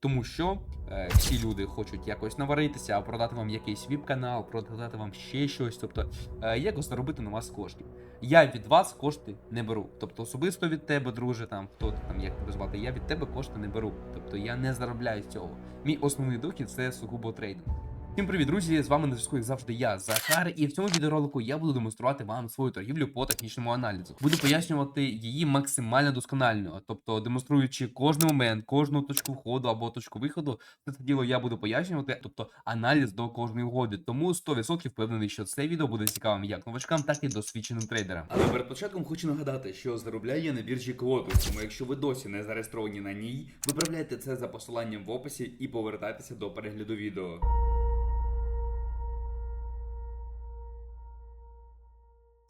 Тому що е, всі люди хочуть якось наваритися, а продати вам якийсь віп-канал, продати вам ще щось, тобто е, якось заробити на вас коштів. Я від вас кошти не беру. Тобто особисто від тебе, друже, там хто там як тебе звати, я від тебе кошти не беру. Тобто я не заробляю цього. Мій основний дохід це сугубо трейдинг. Всім привіт, друзі! З вами на зв'язку, як завжди, я Захар, і в цьому відеоролику я буду демонструвати вам свою торгівлю по технічному аналізу. Буду пояснювати її максимально досконально, тобто демонструючи кожний момент, кожну точку входу або точку виходу. Це це діло я буду пояснювати, тобто аналіз до кожної угоди. Тому 100% впевнений, що це відео буде цікавим як новачкам, так і досвідченим трейдерам. Але перед початком хочу нагадати, що заробляю я на біржі Квотус, тому якщо ви досі не зареєстровані на ній, виправляйте це за посиланням в описі і повертайтеся до перегляду відео.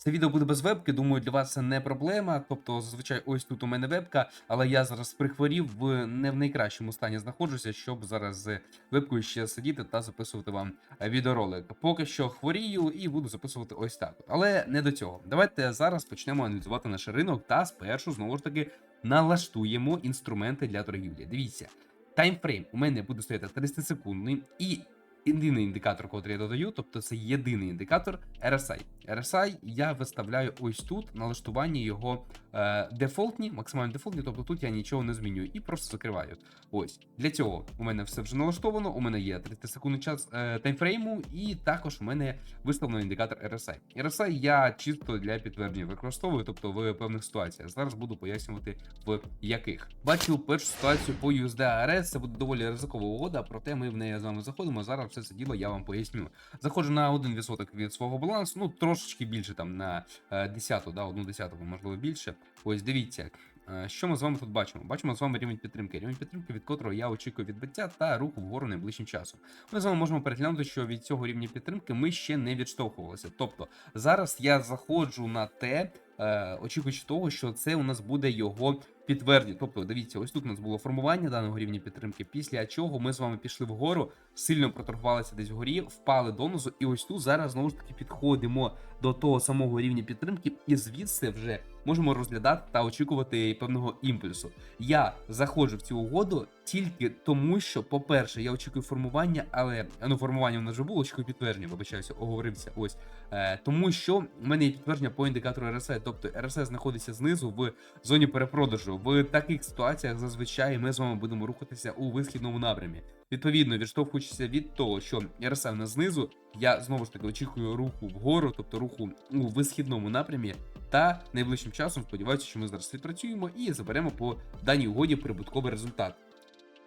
Це відео буде без вебки, думаю, для вас це не проблема. Тобто, зазвичай, ось тут у мене вебка, але я зараз прихворів в не в найкращому стані знаходжуся, щоб зараз з вебкою ще сидіти та записувати вам відеоролик. Поки що хворію і буду записувати ось так. Але не до цього. Давайте зараз почнемо аналізувати наш ринок та спершу знову ж таки налаштуємо інструменти для торгівлі. Дивіться, таймфрейм у мене буде стояти 30 секундний і. Єдиний індикатор, котрий я додаю, тобто це єдиний індикатор RSI. RSI я виставляю ось тут налаштування його дефолтні, максимально дефолтні, тобто тут я нічого не змінюю і просто закриваю. Ось для цього у мене все вже налаштовано. У мене є 30 секундний час е, таймфрейму, і також у мене виставлено індикатор RSI. RSI я чисто для підтвердження використовую, тобто в певних ситуаціях. Зараз буду пояснювати в яких. Бачу першу ситуацію по USD ARS, це буде доволі ризикова угода, проте ми в неї з вами заходимо. Зараз все це діло я вам поясню. Заходжу на 1% від свого балансу, ну трошечки більше там на е, десяту, да, одну десяту, можливо більше. Ось дивіться. е, Що ми з вами тут бачимо? Бачимо з вами рівень підтримки. Рівень підтримки, від котрого я очікую відбиття та руху вгору найближчим часом. Ми з вами можемо переглянути, що від цього рівня підтримки ми ще не відштовхувалися. Тобто зараз я заходжу на те, е, очікуючи того, що це у нас буде його підтвердження. Тобто, дивіться, ось тут у нас було формування даного рівня підтримки, після чого ми з вами пішли вгору, сильно проторгувалися десь вгорі, впали донизу, і ось тут зараз знову ж таки підходимо до того самого рівня підтримки, і звідси вже можемо розглядати та очікувати певного імпульсу. Я заходжу в цю угоду тільки тому, що, по-перше, я очікую формування, але ну формування в нас вже було, очікую підтвердження, вибачаюся, оговорився. Ось е, тому, що в мене є підтвердження по індикатору RSI, тобто RSI знаходиться знизу в зоні перепродажу. В таких ситуаціях зазвичай ми з вами будемо рухатися у висхідному напрямі. Відповідно, відштовхуючися від того, що RSI на знизу, я знову ж таки очікую руху вгору, тобто руху у висхідному напрямі. Та найближчим часом сподіваюся, що ми зараз відпрацюємо і заберемо по даній угоді прибутковий результат.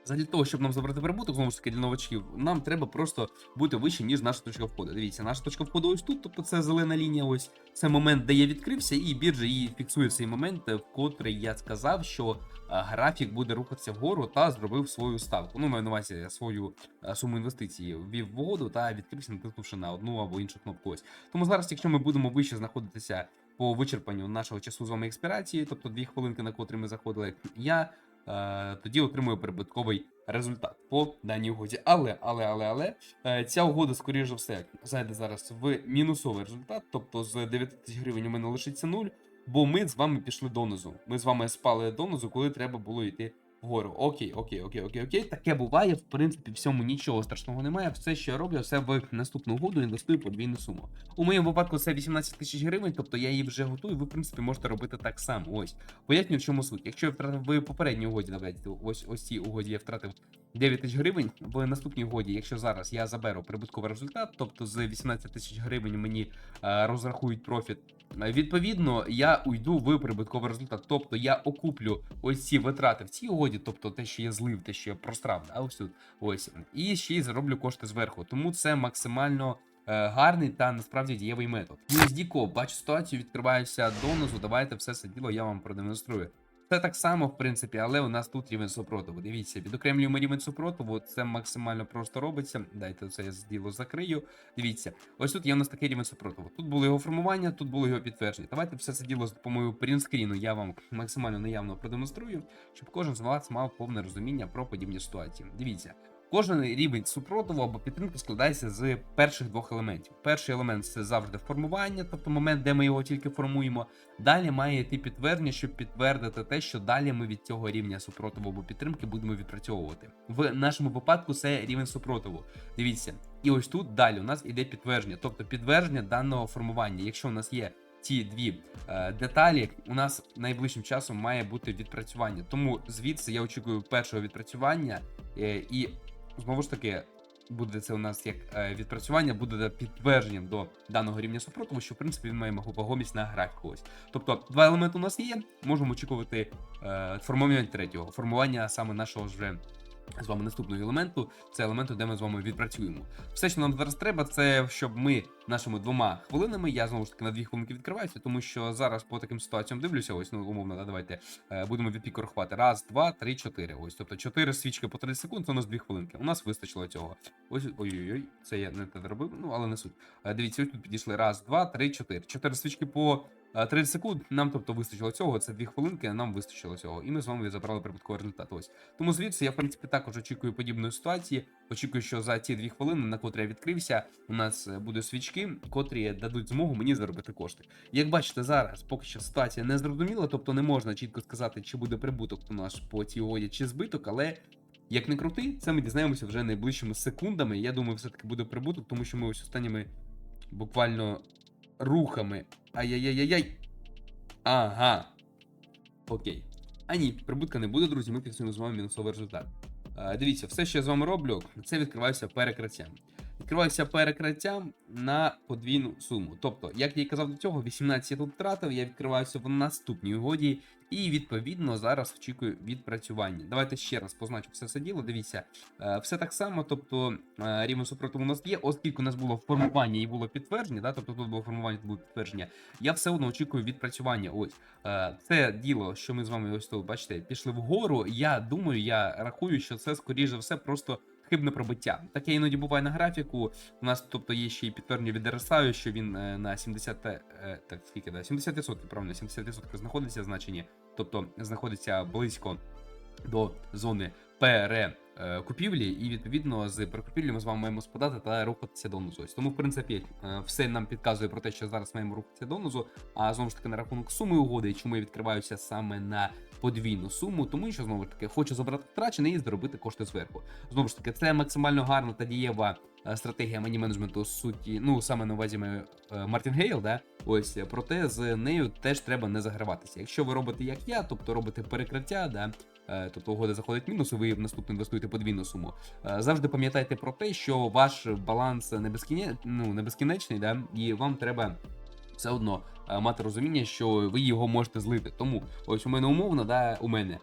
Задля того, щоб нам забрати прибуток, знову ж таки для новачків, нам треба просто бути вище, ніж наша точка входу. Дивіться, наша точка входу ось тут, тобто це зелена лінія, ось це момент, де я відкрився, і біржа її фіксує цей момент, в котрий я сказав, що графік буде рухатися вгору та зробив свою ставку. Ну, маю на увазі свою суму інвестиції ввів в угоду та відкрився, натиснувши на одну або іншу кнопку. Ось тому зараз, якщо ми будемо вище знаходитися по вичерпанню нашого часу з вами експірації, тобто дві хвилинки, на котрі ми заходили, я е, тоді отримую прибутковий результат по даній угоді. Але, але, але, але е, ця угода, скоріш за все, зайде зараз в мінусовий результат, тобто з 9 тисяч гривень у мене лишиться 0, бо ми з вами пішли донизу. Ми з вами спали донизу, коли треба було йти вгору. Окей, окей, окей, окей, окей. Таке буває, в принципі, всьому нічого страшного немає. Все, що я роблю, все в наступну угоду інвестую подвійну суму. У моєму випадку це 18 тисяч гривень, тобто я її вже готую. Ви, в принципі, можете робити так само. Ось. Поясню, в чому суть. Якщо я втратив в попередній угоді, давайте ось ось цій угоді я втратив 9 тисяч гривень. В наступній угоді, якщо зараз я заберу прибутковий результат, тобто з 18 тисяч гривень мені е, розрахують профіт. е, Відповідно, я уйду в прибутковий результат. Тобто я окуплю ось ці витрати в цій угоді, тобто те, що я злив, те, що я просрав, да, ось тут, ось, і ще й зароблю кошти зверху. Тому це максимально е, гарний та насправді дієвий метод. USD бачу ситуацію, відкриваюся донизу. Давайте все це діло я вам продемонструю. Це так само, в принципі, але у нас тут рівень супротиву. Дивіться, відокремлюємо рівень супротиву, це максимально просто робиться. Дайте це я діло закрию. Дивіться, ось тут є у нас такий рівень супротиву. Тут було його формування, тут було його підтвердження. Давайте все це діло з допомогою принтскріну я вам максимально наявно продемонструю, щоб кожен з вас мав повне розуміння про подібні ситуації. Дивіться. Кожен рівень супротиву або підтримки складається з перших двох елементів. Перший елемент це завжди формування, тобто момент, де ми його тільки формуємо. Далі має йти підтвердження, щоб підтвердити те, що далі ми від цього рівня супротиву або підтримки будемо відпрацьовувати. В нашому випадку це рівень супротиву. Дивіться, і ось тут далі у нас іде підтвердження, тобто підтвердження даного формування. Якщо у нас є ці дві е, деталі, у нас найближчим часом має бути відпрацювання. Тому звідси я очікую першого відпрацювання, е, і знову ж таки. Буде це у нас як е, відпрацювання, буде підтвердженням до даного рівня супротиву, що в принципі він має вагомість на графіку. Тобто два елементи у нас є. Можемо очікувати е, формування третього, формування саме нашого вже з вами наступного елементу. Це елементу, де ми з вами відпрацюємо. Все, що нам зараз треба, це щоб ми нашими двома хвилинами. Я знову ж таки на дві хвилинки відкриваюся, тому що зараз по таким ситуаціям дивлюся. Ось ну умовно, да, давайте е, будемо від. Раз, два, три, чотири. Ось, тобто чотири свічки по 30 секунд. Це у нас дві хвилинки. У нас вистачило цього. Ось ой-ой-ой, це я не те зробив. Ну але не суть. Е, дивіться, ось тут підійшли. Раз, два, три, чотири. Чотири свічки по. Е, 30 секунд нам, тобто, вистачило цього. Це дві хвилинки. Нам вистачило цього, і ми з вами забрали прибутковий результат. Ось тому звідси я в принципі також очікую подібної ситуації. Очікую, що за ці дві хвилини, на котрі я відкрився, у нас е, буде свічки, котрі дадуть змогу мені заробити кошти. Як бачите, зараз поки що ситуація не зрозуміла, тобто не можна чітко сказати, чи буде прибуток у нас по цій угоді, чи збиток, але. Як не крути, це ми дізнаємося вже найближчими секундами. Я думаю, все-таки буде прибуток, тому що ми ось останніми буквально рухами. Ай-яй-яй-яй-яй. Ага. Окей. А ні, прибутка не буде, друзі. Ми фіксуємо з вами мінусовий результат. Е, дивіться, все, що я з вами роблю, це відкриваюся перекриттям. Відкриваюся перекриттям на подвійну суму. Тобто, як я і казав до цього, 18 я тут втратив, я відкриваюся в наступній угоді, і відповідно зараз очікую відпрацювання. Давайте ще раз позначу все це діло. Дивіться, е, все так само, тобто е, рівень супротиву у нас є, оскільки у нас було формування і було підтвердження, да, тобто тут було формування, тут було підтвердження. Я все одно очікую відпрацювання. Ось Е, це діло, що ми з вами ось тут, бачите, пішли вгору. Я думаю, я рахую, що це скоріш за все просто. Хибне пробиття. Таке іноді буває на графіку. У нас, тобто, є ще й підтвердження від RSI, що він на 70, е, так, скільки, да, 70%, правильно, 70% знаходиться значення, тобто знаходиться близько до зони перекупівлі, і відповідно з перекупівлі ми з вами маємо спадати та рухатися донизу. Тому, в принципі, е, все нам підказує про те, що зараз маємо рухатися донизу. А знову ж таки, на рахунок суми угоди, чому я відкриваюся саме на подвійну суму, тому що знову ж таки хочу забрати втрачене і зробити кошти зверху. Знову ж таки, це максимально гарна та дієва стратегія мані менеджменту суті. Ну саме на увазі маю е, Мартін Гейл, да. Ось проте з нею теж треба не заграватися. Якщо ви робите як я, тобто робите перекриття, да. е, Тобто угода заходить мінус, і ви в наступно інвестуєте подвійну суму. Е, Завжди пам'ятайте про те, що ваш баланс не безкіне... ну, не безкінечний, да, і вам треба все одно е, мати розуміння, що ви його можете злити. Тому ось у мене умовно, да, у мене е,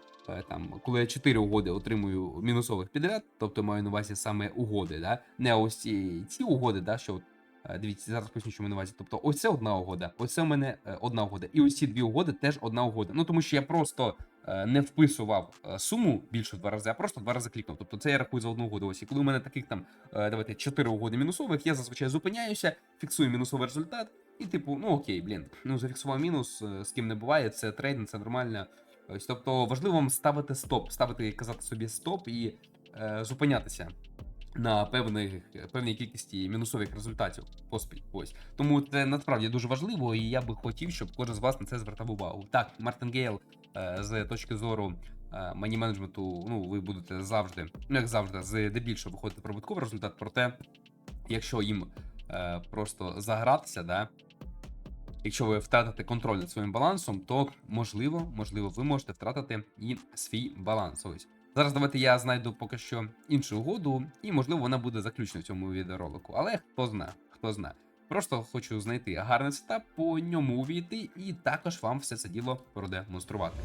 там, коли я 4 угоди отримую мінусових підряд, тобто маю на увазі саме угоди, да, не ось ці, ці угоди, да, що. е, Дивіться, зараз поясню, що ми на увазі. Тобто, ось це одна угода, ось це у мене е, одна угода. І ось ці дві угоди теж одна угода. Ну тому що я просто е, не вписував е, суму більше в два рази, а просто два рази клікнув. Тобто це я рахую за одну угоду. Ось і коли у мене таких там е, давайте чотири угоди мінусових, я зазвичай зупиняюся, фіксую мінусовий результат. І, типу, ну окей, блін, ну зафіксував мінус, е, з ким не буває, це трейдинг, це нормально. Ось, тобто важливо вам ставити стоп, ставити казати собі стоп і е, зупинятися на певних, певній кількості мінусових результатів поспіль. Ось. Тому це насправді дуже важливо, і я би хотів, щоб кожен з вас на це звертав увагу. Так, Мартин Гейл е, з точки зору. е, Мані менеджменту, ну ви будете завжди, ну як завжди, з дебільшого виходити прибутковий результат. Проте, якщо їм е, просто загратися, да, якщо ви втратите контроль над своїм балансом, то можливо, можливо, ви можете втратити і свій баланс. Ось зараз давайте я знайду поки що іншу угоду, і можливо вона буде заключена в цьому відеоролику. Але хто знає, хто знає. Просто хочу знайти гарний сетап, по ньому увійти, і також вам все це діло продемонструвати.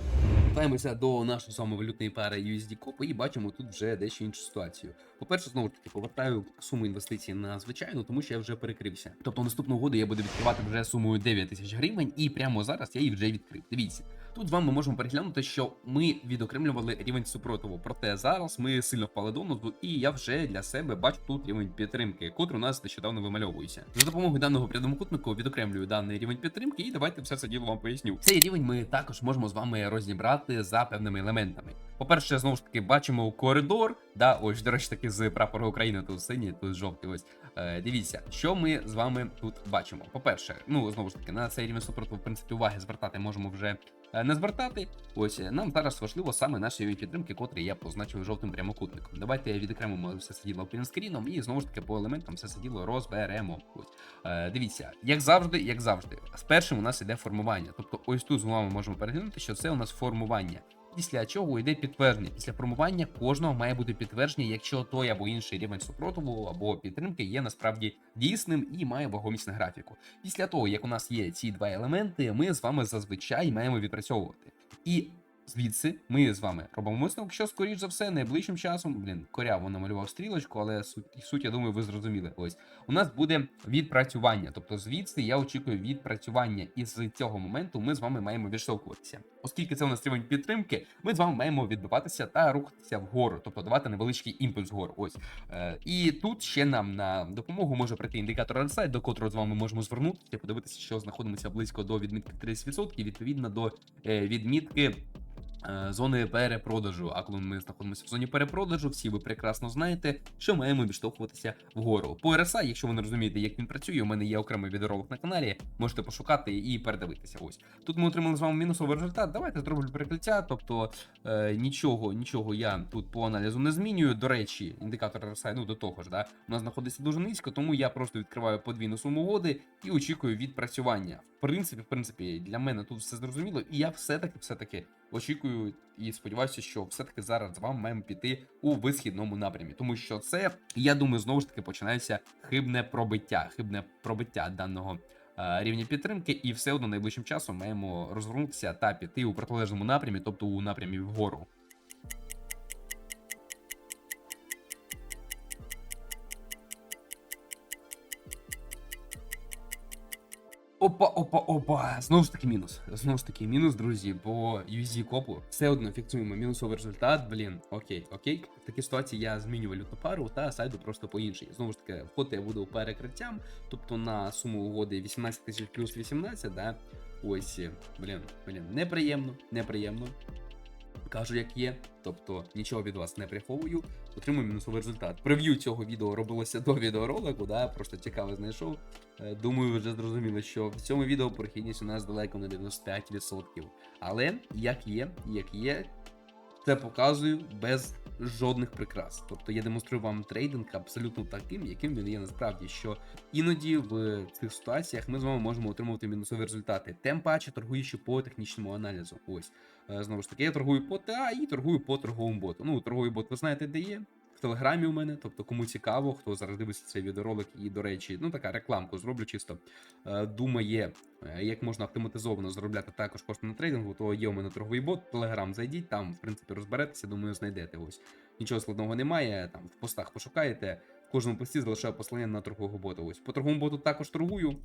Повертаємося до нашої вами валютної пари USD COP і бачимо тут вже дещо іншу ситуацію. По-перше, знову ж таки, повертаю суму інвестицій на звичайну, тому що я вже перекрився. Тобто наступного году я буду відкривати вже сумою 9 тисяч гривень, і прямо зараз я її вже відкрив. Дивіться. Тут з вами можемо переглянути, що ми відокремлювали рівень супротиву. Проте зараз ми сильно впали донизу, і я вже для себе бачу тут рівень підтримки, котрий у нас нещодавно вимальовується. За допомогою даного прямокутнику відокремлюю даний рівень підтримки, і давайте все це діло вам поясню. Цей рівень ми також можемо з вами розібрати за певними елементами. По-перше, знову ж таки, бачимо коридор. Да, ось, до речі, таки з прапора України тут синій, тут жовтий. Ось е, дивіться, що ми з вами тут бачимо. По-перше, ну знову ж таки, на цей рівень супротиву, в принципі, уваги звертати можемо вже не звертати. Ось е, нам зараз важливо саме рівень підтримки, котрий я позначив жовтим прямокутником. Давайте відокремимо все сиділо пінскріном і знову ж таки по елементам все сиділо розберемо. Ось. Е, дивіться, як завжди, як завжди, з першим у нас іде формування. Тобто, ось тут з вами можемо переглянути, що це у нас формування. Після чого йде підтвердження. Після формування кожного має бути підтвердження, якщо той або інший рівень супротиву або підтримки є насправді дійсним і має вагомість на графіку. Після того, як у нас є ці два елементи, ми з вами зазвичай маємо відпрацьовувати. І звідси ми з вами робимо висновок, що скоріш за все найближчим часом, блін, коряво намалював стрілочку, але суть, суть, я думаю, ви зрозуміли. Ось у нас буде відпрацювання. Тобто звідси я очікую відпрацювання, і з цього моменту ми з вами маємо відштовхуватися. Оскільки це у нас рівень підтримки, ми з вами маємо відбиватися та рухатися вгору, тобто давати невеличкий імпульс вгору. Ось е, і тут ще нам на допомогу може прийти індикатор RSI, до котрого з вами можемо звернутися, подивитися, що знаходимося близько до відмітки 30%, відповідно до е, відмітки. Е, Зони перепродажу. А коли ми знаходимося в зоні перепродажу, всі ви прекрасно знаєте, що маємо відштовхуватися вгору. По RSI, якщо ви не розумієте, як він працює, у мене є окремий відеоролик на каналі, можете пошукати і передивитися. Ось тут ми отримали з вами мінусовий результат. Давайте зроблю перекриття. Тобто е, нічого, нічого я тут по аналізу не змінюю. До речі, індикатор RSI, ну до того ж, да, у нас знаходиться дуже низько, тому я просто відкриваю подвійну суму угоди і очікую відпрацювання. В принципі, в принципі, для мене тут все зрозуміло, і я все-таки, все-таки очікую і сподіваюся, що все-таки зараз з вами маємо піти у висхідному напрямі, тому що це, я думаю, знову ж таки починається хибне пробиття, хибне пробиття даного. Рівні Рівня підтримки, і все одно найближчим часом маємо розвернутися та піти у протилежному напрямі, тобто у напрямі вгору. Опа, опа, опа. Знову ж таки мінус. Знову ж таки, мінус, друзі, по UZ копу. Все одно фіксуємо мінусовий результат. Блін, окей, окей. В такій ситуації я зміню валютну пару та сайду просто по іншій. Знову ж таки, входити я буду перекриттям, тобто на суму угоди 18 тисяч плюс 18, да. Ось, блін, блін, неприємно, неприємно. Кажу, як є, тобто нічого від вас не приховую, отримую мінусовий результат. Прев'ю цього відео робилося до відеоролику, да, просто цікаво знайшов. Е, Думаю, ви вже зрозуміли, що в цьому відео прохідність у нас далеко не 95%. Але як є, як є, це показую без жодних прикрас. Тобто я демонструю вам трейдинг абсолютно таким, яким він є насправді. Що іноді в цих ситуаціях ми з вами можемо отримувати мінусові результати. Тим паче торгуючи по технічному аналізу. Ось Е, знову ж таки, я торгую по ТА і торгую по торговому боту. Ну, торговий бот, ви знаєте, де є. В телеграмі у мене, тобто кому цікаво, хто зараз дивиться цей відеоролик, і, до речі, ну така рекламку зроблю чисто. Е, думає, е, як можна автоматизовано заробляти також кошти на трейдингу, то є у мене торговий бот, телеграм зайдіть, там, в принципі, розберетеся, думаю, знайдете. Ось нічого складного немає. Там в постах пошукаєте. В кожному пості залишаю послання на торгового бота. Ось по торговому боту також торгую,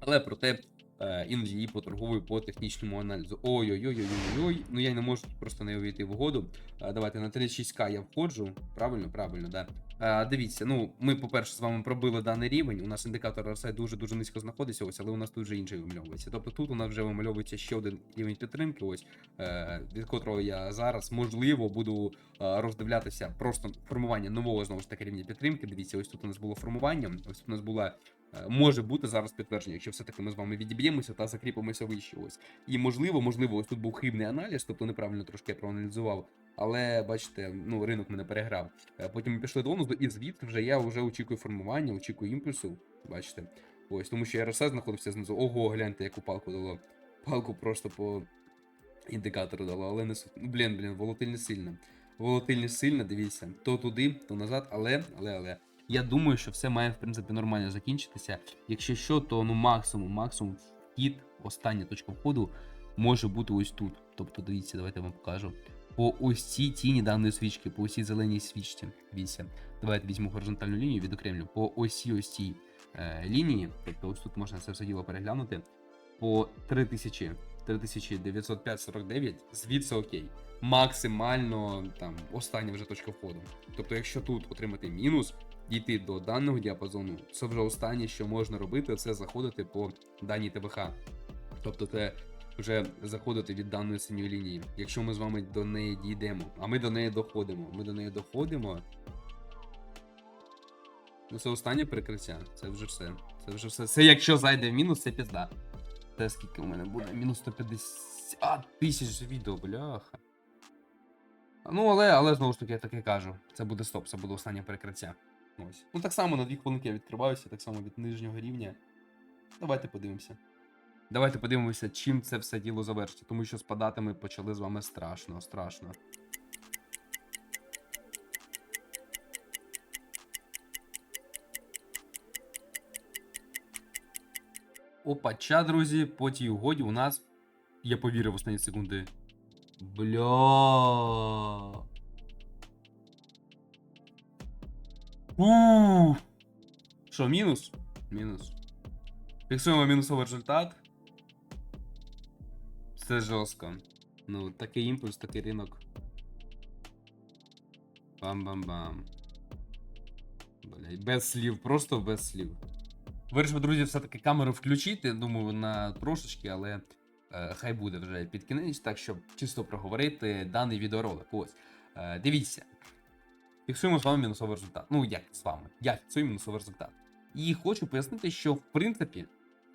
але проте. Е, Іноді її поторговую по технічному аналізу. Ой-ой-ой-ой-ой-ой. Ну я не можу просто не увійти в угоду. Е, Давайте на 36к я входжу. Правильно, правильно, да. Е, Дивіться, ну ми, по-перше, з вами пробили даний рівень. У нас індикатор RSI дуже дуже низько знаходиться, ось, але у нас тут вже інший вимальовується. Тобто тут у нас вже вимальовується ще один рівень підтримки, ось від котрого я зараз можливо буду роздивлятися просто формування нового знову ж таки рівня підтримки. Дивіться, ось тут у нас було формування. Ось тут у нас була. Е, Може бути зараз підтвердження, якщо все-таки ми з вами відіб'ємося та закріпимося вище. Ось. І можливо, можливо, ось тут був хибний аналіз, тобто неправильно трошки я проаналізував. Але бачите, ну ринок мене переграв. Е, Потім ми пішли до онузу, і звідти вже я вже очікую формування, очікую імпульсу. Бачите, ось тому що RSS знаходився знизу. Ого, гляньте, яку палку дало. Палку просто по індикатору дало, але не Блін, блін, волатильність сильна. Волатильність сильна, дивіться, то туди, то назад, але, але, але. Я думаю, що все має в принципі нормально закінчитися. Якщо що, то ну максимум, максимум вхід, остання точка входу може бути ось тут. Тобто, дивіться, давайте я вам покажу. По ось цій тіні даної свічки, по ось цій зеленій свічці. Дивіться. Давайте візьму горизонтальну лінію, відокремлю. По осі ось цій е, лінії, тобто ось тут можна це все діло переглянути. По 3000, 3905,49, звідси окей. Максимально там остання вже точка входу. Тобто, якщо тут отримати мінус, дійти до даного діапазону, це вже останнє, що можна робити, це заходити по даній ТБХ. Тобто це вже заходити від даної синьої лінії, якщо ми з вами до неї дійдемо. А ми до неї доходимо. Ми до неї доходимо. Ну, це останнє перекриття. Це вже все. Це вже все. Це якщо зайде в мінус, це пізда. Це скільки у мене буде? Мінус 150 тисяч відео, бляха. Ну, але, але знову ж таки, я таке кажу. Це буде стоп, це буде останнє перекриття. Ось. Ну так само на дві хвилинки я відкриваюся, так само від нижнього рівня. Давайте подивимося. Давайте подивимося, чим це все діло завершиться, тому що спадати ми почали з вами страшно, страшно. Опача, друзі, по тій угоді у нас. Я повірив в останні секунди. Бля. Ух. Що, мінус? Мінус. Фіксуємо мінусовий результат. Це жорстко. Ну, такий імпульс, такий ринок. Бам-бам-бам. Блять, без слів, просто без слів. Вирішив, друзі, все-таки камеру включити. Думаю, на трошечки, але е, хай буде вже під кінець, так щоб чисто проговорити даний відеоролик. Ось. Е, дивіться. Фіксуємо з вами мінусовий результат. Ну, як з вами? Я фіксую мінусовий результат. І хочу пояснити, що в принципі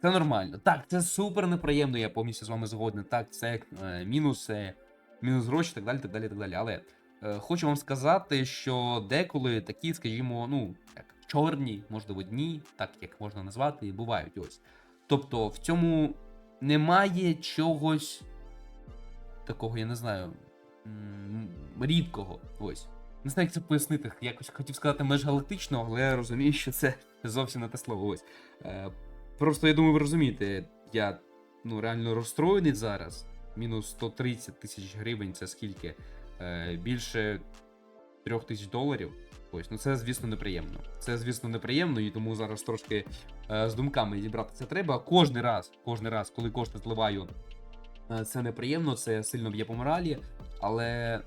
це нормально. Так, це супер неприємно, я повністю з вами згоден. Так, це е, мінус, е, мінус гроші, так далі, так далі, так далі. Але е, хочу вам сказати, що деколи такі, скажімо, ну, як чорні, можливо, дні, так як можна назвати, бувають ось. Тобто в цьому немає чогось такого, я не знаю, рідкого. Ось. Не знаю, як це пояснити. Якось хотів сказати межгалактичного, але я розумію, що це зовсім не те слово. Ось. Е, просто я думаю, ви розумієте, я ну, реально розстроєний зараз. Мінус 130 тисяч гривень це скільки? Е, більше 3 тисяч доларів. Ось, ну це, звісно, неприємно. Це, звісно, неприємно, і тому зараз трошки е, з думками зібратися треба. Кожний раз, кожний раз, коли кошти зливаю, е, це неприємно, це сильно б'є по моралі, але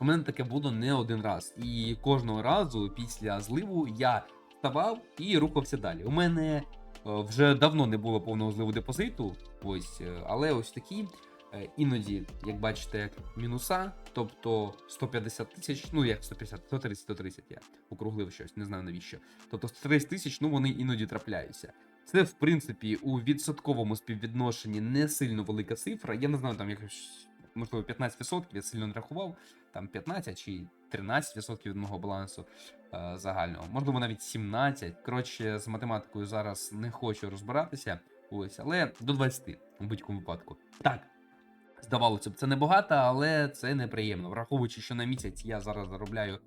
у мене таке було не один раз. І кожного разу після зливу я вставав і рухався далі. У мене е, вже давно не було повного зливу депозиту, ось, е, але ось такі. Е, Іноді, як бачите, мінуса, тобто 150 тисяч, ну як 150, 130, 130 я округлив щось, не знаю навіщо. Тобто 130 тисяч, ну вони іноді трапляються. Це, в принципі, у відсотковому співвідношенні не сильно велика цифра. Я не знаю, там якось, можливо, 15%, я сильно не рахував, там 15 чи 13% від мого балансу е, загального, можливо, навіть 17. Коротше, з математикою зараз не хочу розбиратися. Ось, але до 20 у будь-якому випадку. Так. Здавалося б, це небагато, але це неприємно. Враховуючи, що на місяць я зараз заробляю,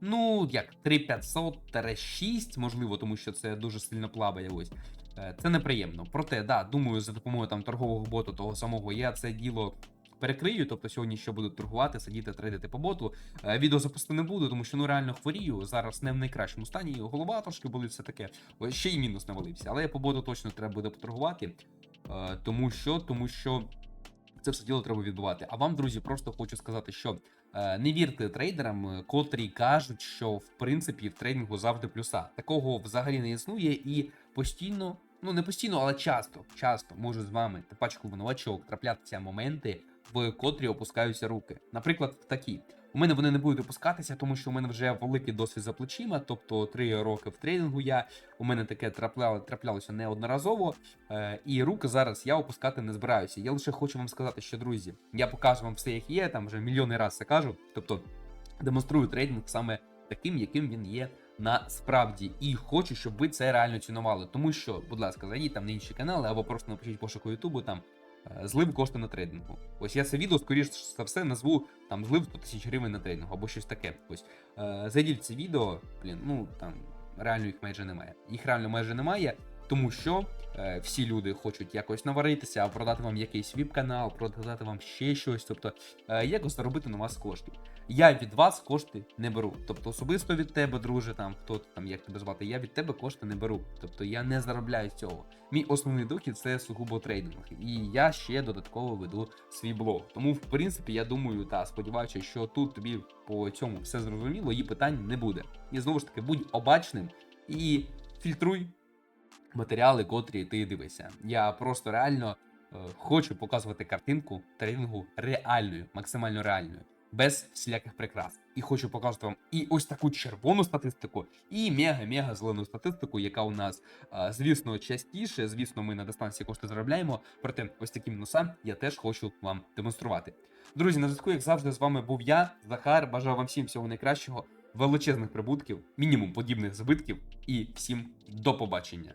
ну, як 3500-6, можливо, тому що це дуже сильно плаває ось. Е, Це неприємно. Проте, да, думаю, за допомогою там торгового боту того самого я це діло перекрию. Тобто сьогодні ще буду торгувати, сидіти, трейдити по боту. Е, Відео запустити не буду, тому що ну реально хворію. Зараз не в найкращому стані. Голова трошки болить, все таке. Ще й мінус навалився. Але по боту точно треба буде поторгувати. Е, Тому що, тому що це все діло треба відбувати. А вам, друзі, просто хочу сказати, що е, не вірте трейдерам, е, котрі кажуть, що в принципі в трейдингу завжди плюса. Такого взагалі не існує і постійно, ну не постійно, але часто, часто можу з вами, та паче коли траплятися моменти, в котрі опускаються руки. Наприклад, такі. У мене вони не будуть опускатися, тому що у мене вже великий досвід за плечима, тобто три роки в трейдингу я. У мене таке трапляло, траплялося неодноразово. Е, і руки зараз я опускати не збираюся. Я лише хочу вам сказати, що друзі, я покажу вам все, як є, там вже мільйони разів це кажу. Тобто демонструю трейдинг саме таким, яким він є насправді. І хочу, щоб ви це реально цінували. Тому що, будь ласка, зайдіть там на інші канали або просто напишіть пошуку Ютубу там. Е, Злив кошти на трейдингу. Ось я це відео, скоріш за все, назву там злив 100 тисяч гривень на трейдингу або щось таке. Ось е, зайдіть це відео, блін, ну там реально їх майже немає. Їх реально майже немає, тому що е, всі люди хочуть якось наваритися, продати вам якийсь віп-канал, продати вам ще щось, тобто е, якось заробити на вас коштів. Я від вас кошти не беру. Тобто особисто від тебе, друже, там хто там, як тебе звати, я від тебе кошти не беру. Тобто я не заробляю цього. Мій основний дохід це сугубо трейдинг. І я ще додатково веду свій блог. Тому, в принципі, я думаю та сподіваюся, що тут тобі по цьому все зрозуміло, і питань не буде. І знову ж таки, будь обачним і фільтруй матеріали, котрі ти дивишся. Я просто реально е, хочу показувати картинку трейдингу реальною, максимально реальною, без всіляких прикрас. І хочу показувати вам і ось таку червону статистику, і мега-мега зелену статистику, яка у нас, а, звісно, частіше. Звісно, ми на дистанції кошти заробляємо. Проте ось такі мінуса я теж хочу вам демонструвати. Друзі, на зв'язку, як завжди, з вами був я, Захар. Бажаю вам всім всього найкращого, величезних прибутків, мінімум подібних збитків, і всім до побачення.